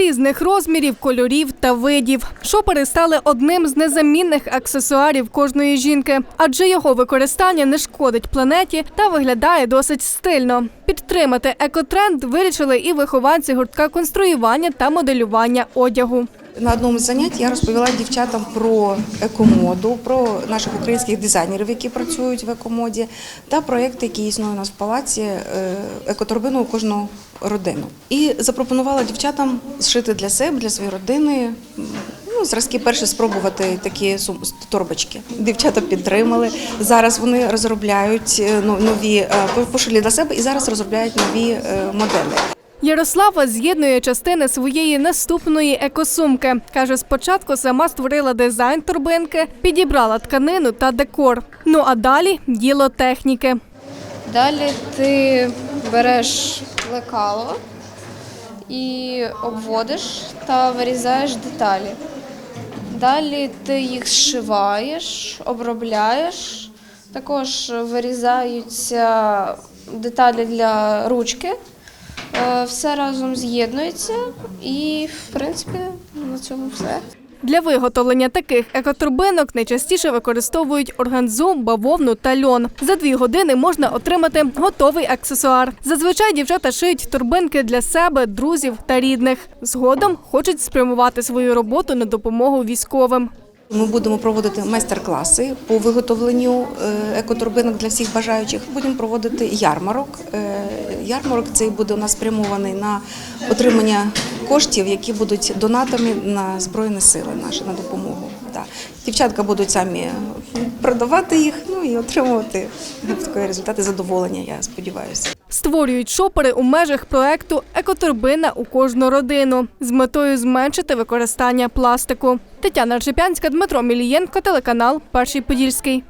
різних розмірів, кольорів та видів. Шопери стали одним з незамінних аксесуарів кожної жінки, адже його використання не шкодить планеті та виглядає досить стильно. Підтримати екотренд вирішили і вихованці гуртка конструювання та моделювання одягу. На одному з занять я розповіла дівчатам про екомоду, про наших українських дизайнерів, які працюють в екомоді, та проєкт, який існує у нас в палаці е, екоторбину у кожну родину. І запропонувала дівчатам зшити для себе, для своєї родини. Ну, зразки перші спробувати такі торбочки. Дівчата підтримали. Зараз вони розробляють е, ну, нові е, пошилі для себе і зараз розробляють нові моделі. Ярослава з'єднує частини своєї наступної екосумки. Каже, спочатку сама створила дизайн торбинки, підібрала тканину та декор. Ну а далі діло техніки. Далі ти береш лекало і обводиш та вирізаєш деталі. Далі ти їх зшиваєш, обробляєш. Також вирізаються деталі для ручки. Е, Все разом з'єднується і, в принципі, на цьому все. Для виготовлення таких екотурбинок найчастіше використовують органзу, бавовну та льон. За дві години можна отримати готовий аксесуар. Зазвичай дівчата шиють турбинки для себе, друзів та рідних. Згодом хочуть спрямувати свою роботу на допомогу військовим. Ми будемо проводити майстер-класи по виготовленню екоторбинок екотурбинок для всіх бажаючих. Будемо проводити ярмарок. Е, Ярмарок цей буде у нас спрямований на отримання коштів, які будуть донатами на збройні сили наші на допомогу. Так. Дівчатка будуть самі продавати їх, ну і отримувати такої результати задоволення. Я сподіваюся. Створюють шопери у межах проекту Екотурбина у кожну родину з метою зменшити використання пластику. Тетяна Ржепянська, Дмитро Мілієнко, телеканал Перший Подільський.